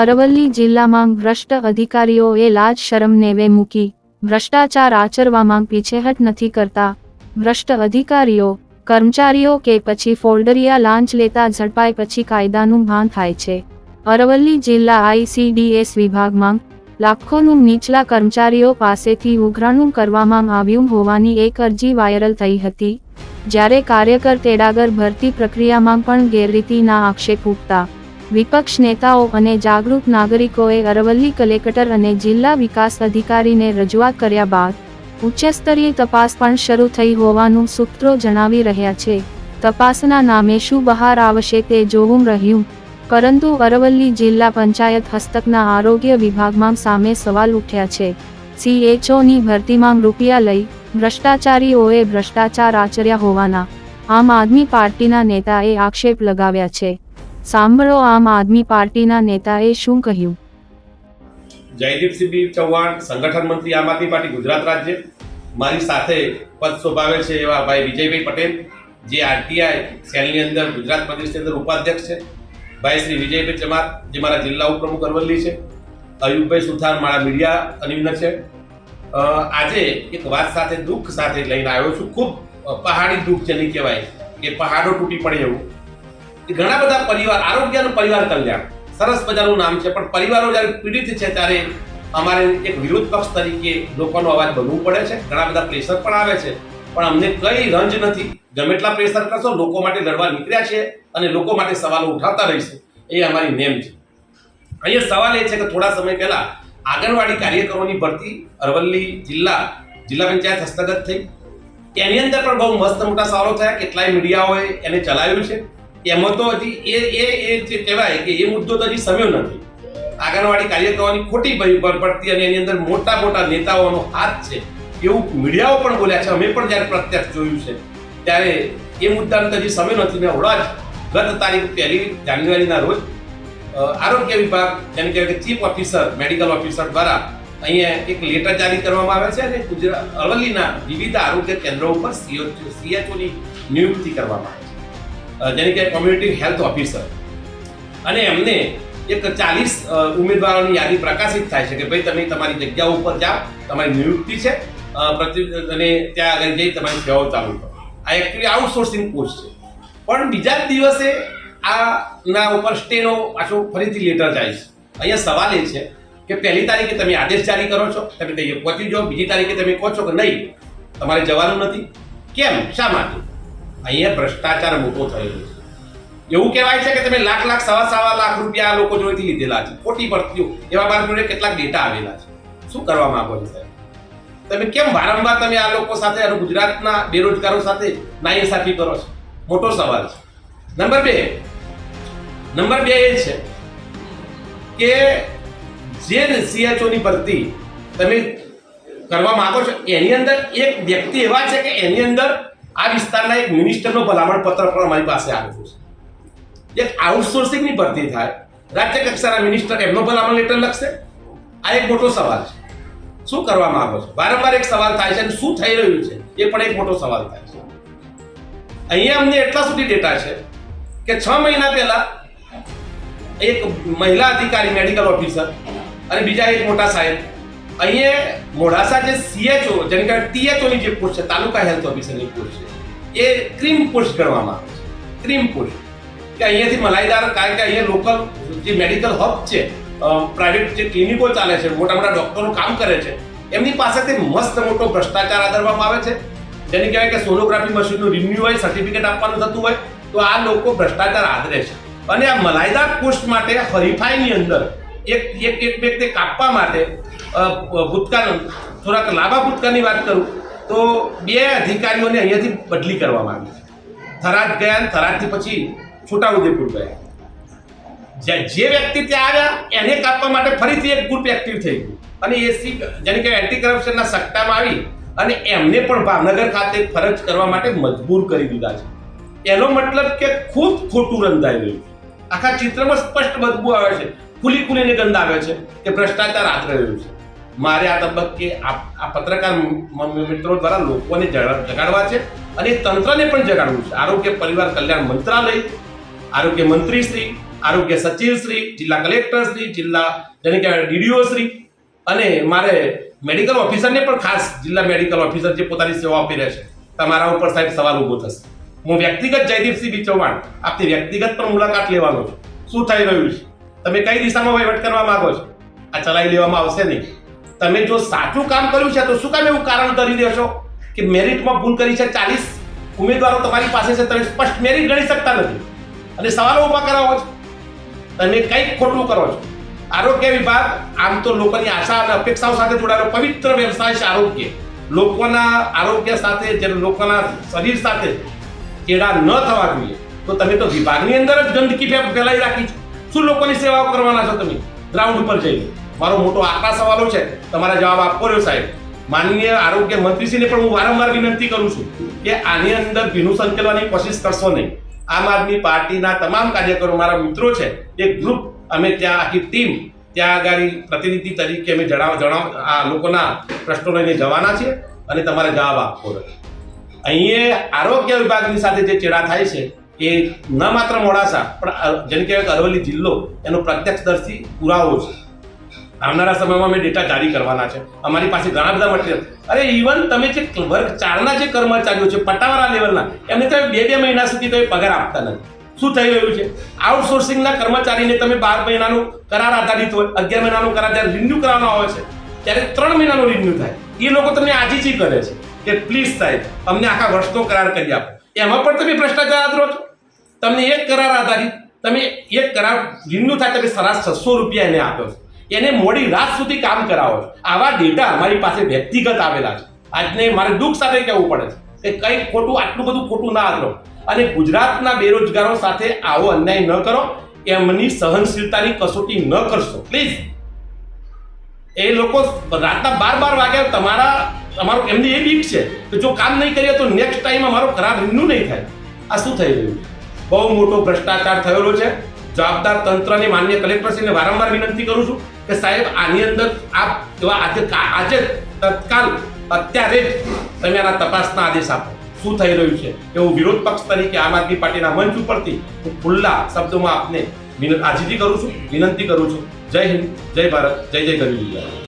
અરવલ્લી જિલ્લામાં ભ્રષ્ટ અધિકારીઓએ લાજ શરમ નેવે મૂકી. ભ્રષ્ટાચાર આચરવામાં પીછેહટ નથી કરતા. ભ્રષ્ટ અધિકારીઓ, કર્મચારીઓ કે પછી ફોલ્ડરિયા લાંચ લેતા ઝડપાય પછી કાયદાનું ભાન થાય છે. અરવલ્લી જિલ્લા આઈસીડીએસ વિભાગમાં લાખોનું નીચલા કર્મચારીઓ પાસેથી ઉઘરાણું કરવામાં આવ્યું હોવાની એક અરજી વાયરલ થઈ હતી, જ્યારે કાર્યકર તેડાગર ભરતી પ્રક્રિયામાં પણ ગેરરીતિના આક્ષેપ ઉઠતા વિપક્ષ નેતાઓ અને જાગૃત નાગરિકોએ અરવલ્લી કલેક્ટર અને જિલ્લા વિકાસ અધિકારીને રજૂઆત કર્યા બાદ ઉચ્ચસ્તરીય તપાસ પણ શરૂ થઈ હોવાનું સૂત્રો જણાવી રહ્યા છે. તપાસના નામે શું બહાર આવશે તે જોવું રહ્યું, પરંતુ અરવલ્લી જિલ્લા પંચાયત હસ્તકના આરોગ્ય વિભાગમાં સામે સવાલ ઉઠ્યા છે. સીએચઓની ભરતીમાં રૂપિયા લઈ ભ્રષ્ટાચારીઓએ ભ્રષ્ટાચાર આચર્યા હોવાના આમ આદમી પાર્ટીના નેતાએ આક્ષેપ લગાવ્યા છે. સાંભળો, આમ આદમી પાર્ટીના નેતાએ શું કહ્યું? જયદીપસિંહ ચૌહાણ, સંગઠન મંત્રી આમ આદમી પાર્ટી, ગુજરાત રાજ્ય. મારી સાથે પદ સ્વભાવે છે એવા ભાઈ વિજયભાઈ પટેલ, જે આરટીઆઈ સેલની અંદર, ગુજરાત પ્રદેશની અંદર ઉપાધ્યક્ષ છે. ભાઈ શ્રી વિજયભાઈ ચમાર, જે મારા જિલ્લા ઉપપ્રમુખ અરવલ્લી છે. અયુબભાઈ સુથાર, મારા મીડિયા અનિમ્ન છે. આજે એક વાત સાથે, દુઃખ સાથે લઈને આવ્યો છું. ખૂબ પહાડી દુઃખ જેની કહેવાય, કે પહાડો તૂટી પડે એવું. ઘણા બધા પરિવાર, આરોગ્યનું પરિવાર કલ્યાણ. સરસ મજાનું નામ છે, પણ પરિવારો જ્યારે પીડિત છે ત્યારે અમારે એક વિરોધ પક્ષ તરીકે લોકોનો અવાજ બનવું પડે છે. ઘણા બધા પ્રેશર પણ આવે છે. પણ અમને કઈ રંજ નથી. ગમે એટલા પ્રેશર કરશો, લોકો માટે લડવા નીકળ્યા છે અને લોકો માટે સવાલો ઉઠાવતા રહીશું. એ અમારી નેમ છે. અહીંયા સવાલ એ છે કે થોડા સમય પહેલા આંગણવાડી કાર્યકરોની ભરતી અરવલ્લી જિલ્લા જિલ્લા પંચાયત હસ્તગત થઈ. એની અંદર પણ બહુ મસ્ત મોટા સવાલો થયા. કેટલાય મીડિયાઓએ એને ચલાવ્યું છે. એમાં તો હજી એ એ એ જે કહેવાય કે એ મુદ્દો તો હજી સમ્યો નથી. આંગણવાડી કાર્યકરોની ખોટી ભરતી અને એની અંદર મોટા મોટા નેતાઓનો હાથ છે. એવું મીડિયાઓ પણ બોલ્યા છે. અમે પણ જ્યારે પ્રત્યક્ષ જોયું છે, ત્યારે એ મુદ્દાનો તો હજી સમય નથી. ને હમણાં જ ગત તારીખ પહેલી જાન્યુઆરીના રોજ આરોગ્ય વિભાગ, જેમ કહેવાય કે ચીફ ઓફિસર, મેડિકલ ઓફિસર દ્વારા અહીંયા એક લેટર જારી કરવામાં આવે છે અને ગુજરાત અરવલ્લીના વિવિધ આરોગ્ય કેન્દ્રો ઉપર સીએચઓની નિયુક્તિ કરવામાં આવે. છે જેને કે કોમ્યુનિટી હેલ્થ ઓફિસર અને એમને એક ચાલીસ ઉમેદવારોની યાદી પ્રકાશિત થાય છે કે ભાઈ તમે તમારી જગ્યા ઉપર જાઓ, તમારી નિયુક્તિ છે અને ત્યાં આગળ જઈ તમારી સેવાઓ ચાલુ કરો. આ એકચ્યુઅલી આઉટસોર્સિંગ પોસ્ટ છે. પણ બીજા જ દિવસે આ ના ઉપર સ્ટેનો પાછો ફરીથી લેટર જાય છે. અહીંયા સવાલ એ છે કે પહેલી તારીખે તમે આદેશ જારી કરો છો? તમે ત્યાં પહોંચી જાઓ. બીજી તારીખે તમે કહો છો કે નહીં? તમારે જવાનું નથી. કેમ? શા માટે? અહીંયા ભ્રષ્ટાચાર મોટો થયેલો છે. એવું કહેવાય છે કે તમે લાખ લાખ, સવા સવા લાખ રૂપિયા આ લોકો જોડેથી લીધેલા છે. ખોટી ભરતીઓ. એવા મારા જોડે કેટલાક ડેટા આવેલા છે. શું કરવા માંગો છો સાહેબ? તમે કેમ વારંવાર તમે આ લોકો સાથે અને ગુજરાતના બેરોજગારો સાથે નાઈન્સાફી કરો છો? મોટો સવાલ છે. નંબર બે. નંબર બે એ છે કે જે સીએચઓની ભરતી તમે કરવા માંગો છો, એની અંદર એક વ્યક્તિ એવા છે કે એની અંદર આ વિસ્તારના એક મિનિસ્ટરનો ભલામણ પત્ર પણ અમારી પાસે આવેલું છે. એક આઉટસોર્સિંગની ભરતી થાય, રાજ્ય કક્ષાના મિનિસ્ટર એમનો ભલામણ લેટર લખશે. આ એક મોટો સવાલ છે. શું કરવા માંગો છો? વારંવાર એક સવાલ થાય છે અને શું થઈ રહ્યું છે? એ પણ એક મોટો સવાલ થાય છે. અહીંયા અમને એટલા સુધી ડેટા છે કે છ મહિના પહેલા એક મહિલા અધિકારી મેડિકલ ઓફિસર અને બીજા એક મોટા સાહેબ અહીંયા મોડાસા જે સીએચઓ, જેને કે ટીએચઓની જે પોસ્ટ છે, તાલુકા હેલ્થ ઓફિસરની પોસ્ટ છે, એ ક્રીમ પોસ્ટ ગણવામાં આવે છે. ક્રીમ પોસ્ટ કે અહીંયાથી મલાઈદાર, કારણ કે અહીંયા લોકલ જે મેડિકલ હબ છે પ્રાઇવેટ જે ક્લિનિકો ચાલે છે, મોટા મોટા ડૉક્ટરો કામ કરે છે, એમની પાસેથી મસ્ત મોટો ભ્રષ્ટાચાર આદરવામાં આવે છે. જેને કહેવાય કે સોનોગ્રાફી મશીનનું રિન્યુ હોય સર્ટિફિકેટ આપવાનું થતું હોય, તો આ લોકો ભ્રષ્ટાચાર આદરે છે. અને આ મલાઈદાર પોસ્ટ માટે હરીફાઈની અંદર એક એક એક વ્યક્તિ કાપવા માટે અ, ભૂતકાળ થોડાક લાંબા ભૂતકાળની વાત કરું તો બે અધિકારીઓને અહીંયાથી બદલી કરવામાં આવી થરાદ ગયા થરાદથી પછી છોટાઉદેપુર ગયા. જે જે વ્યક્તિ ત્યાં આવ્યા એને કાપવા માટે ફરીથી એક ગ્રુપ એક્ટિવ થઈ ગયું. અને એસી જેને કે એન્ટી કરપ્શનના સત્તામાં આવી અને એમને પણ ભાવનગર ખાતે ફરજ કરવા માટે મજબૂર કરી દીધા છે. એનો મતલબ કે ખૂબ ખોટું રંધાઈ રહ્યું આખા ચિત્રમાં સ્પષ્ટ બદબુ આવે છે. ખુલી ખુલીને ગંધ આવે છે કે ભ્રષ્ટાચાર આચરેલું છે. મારે આ તબક્કે આ પત્રકાર મિત્રો દ્વારા લોકોને જગાડવા છે અને તંત્રને પણ જગાડવું છે. આરોગ્ય પરિવાર કલ્યાણ મંત્રાલય, આરોગ્ય મંત્રી શ્રી આરોગ્ય સચિવ શ્રી જિલ્લા કલેક્ટર શ્રી જિલ્લા જેને કહેવાય ડીડીઓ શ્રી અને મારે મેડિકલ ઓફિસરને પણ ખાસ જિલ્લા મેડિકલ ઓફિસર જે પોતાની સેવા આપી રહેશે તમારા ઉપર સાહેબ સવાલ ઊભો થશે. હું વ્યક્તિગત જયદીપસિંહ બી આપની વ્યક્તિગત પણ મુલાકાત લેવાનો છું. શું થઈ રહ્યું છે? તમે કઈ દિશામાં વહીવટ કરવા માંગો છો? આ ચલાવી લેવામાં આવશે નહીં. તમે જો સાચું કામ કર્યું છે, તો શું કામ એવું કારણ કરી દેશો કે મેરિટમાં ભૂલ કરી છે ચાલીસ ઉમેદવારો તમારી પાસે છે, તમે સ્પષ્ટ મેરિટ ગણી શકતા નથી. અને સવાલો ઊભા કરાવો છો. તમે કંઈક ખોટું કરો છો. આરોગ્ય વિભાગ આમ તો લોકોની આશા અને અપેક્ષાઓ સાથે જોડાયેલો પવિત્ર વ્યવસાય છે આરોગ્ય. લોકોના આરોગ્ય સાથે, જે લોકોના શરીર સાથે ચેડા ન થવા જોઈએ, તો તમે તો વિભાગની અંદર જ ગંદકી ફેલાઈ રાખી છે. શું લોકોની સેવા કરવાના છો તમે? ગ્રાઉન્ડ ઉપર જઈને. મારો મોટો આકરા સવાલો છે, તમારા જવાબ આપવો રહ્યો સાહેબ. માનનીય આરોગ્ય મંત્રીશ્રીને પણ હું વારંવાર વિનંતી કરું છું કે આની અંદર ભીનું સંકેલવાની કોશિશ કરશો નહીં. આમ આદમી પાર્ટીના તમામ કાર્યકરો, મારા મિત્રો છે, એક ગ્રુપ અમે ત્યાં આખી ટીમ ત્યાં આગળ પ્રતિનિધિ તરીકે અમે જણાવ જણાવ, આ લોકોના પ્રશ્નો લઈને જવાના છીએ અને તમારે જવાબ આપવો રહ્યો. અહીંયા આરોગ્ય વિભાગની સાથે જે ચેડા થાય છે એ ન માત્ર મોડાસા, પણ જેમ કે અરવલ્લી જિલ્લો, એનો પ્રત્યક્ષદર્શી પુરાવો છે. આવનારા સમયમાં અમે ડેટા જારી કરવાના છે. અમારી પાસે ઘણા બધા મટીરિયલ અરે ઇવન તમે જે વર્ગ ચારના જે કર્મચારીઓ છે, પટાવાળા લેવલના એમને તમે બે બે મહિના સુધી તમે પગાર આપતા નથી. શું થઈ રહ્યું છે? આઉટસોર્સિંગના કર્મચારીને તમે બાર મહિનાનો કરાર આધારિત હોય, અગિયાર મહિનાનો કરાર જ્યારે રિન્યુ કરવાનો આવે છે, ત્યારે ત્રણ મહિનાનો રિન્યુ થાય. એ લોકો તમને આજીજી કરે છે કે પ્લીઝ સાહેબ, અમને આખા વર્ષનો કરાર કરી આપો. એમાં પણ તમે ભ્રષ્ટાચાર આદરો છો. તમને એક કરાર આધારિત, તમે એક કરાર રિન્યુ થાય તમે સરાસ છસો રૂપિયા એને આપ્યો છો. એને મોડી રાત સુધી કામ કરાવો છો. આવા ડેટા અમારી પાસે વ્યક્તિગત આવેલા છે. આજને મારે દુઃખ સાથે કહેવું પડે છે કે કંઈ ખોટું, આટલું બધું ખોટું ના કરો. અને ગુજરાતના બેરોજગારો સાથે આવો અન્યાય ન કરો. એમની સહનશીલતાની કસોટી ન કરશો. પ્લીઝ. એ લોકો રાતના બાર બાર વાગ્યા તમારા તમારું એમની એ બીક છે કે જો કામ નહીં કરીએ તો નેક્સ્ટ ટાઈમ અમારો ખરાબ રિન્યુ નહીં થાય. આ શું થઈ રહ્યું? છે બહુ મોટો ભ્રષ્ટાચાર થયેલો છે. જવાબદાર તંત્રને માન્ય કલેક્ટરશ્રીને વારંવાર વિનંતી કરું છું કે સાહેબ, આની અંદર આપ એવા આજે આજે તત્કાલ અત્યારે જ તમે આના તપાસના આદેશ આપો. શું થઈ રહ્યું છે? એવું વિરોધ પક્ષ તરીકે આમ આદમી પાર્ટીના મંચ ઉપરથી હું ખુલ્લા શબ્દોમાં આપને આજીજી કરું છું, વિનંતી કરું છું. જય હિન્દ, જય ભારત, જય જય ગુજરાત.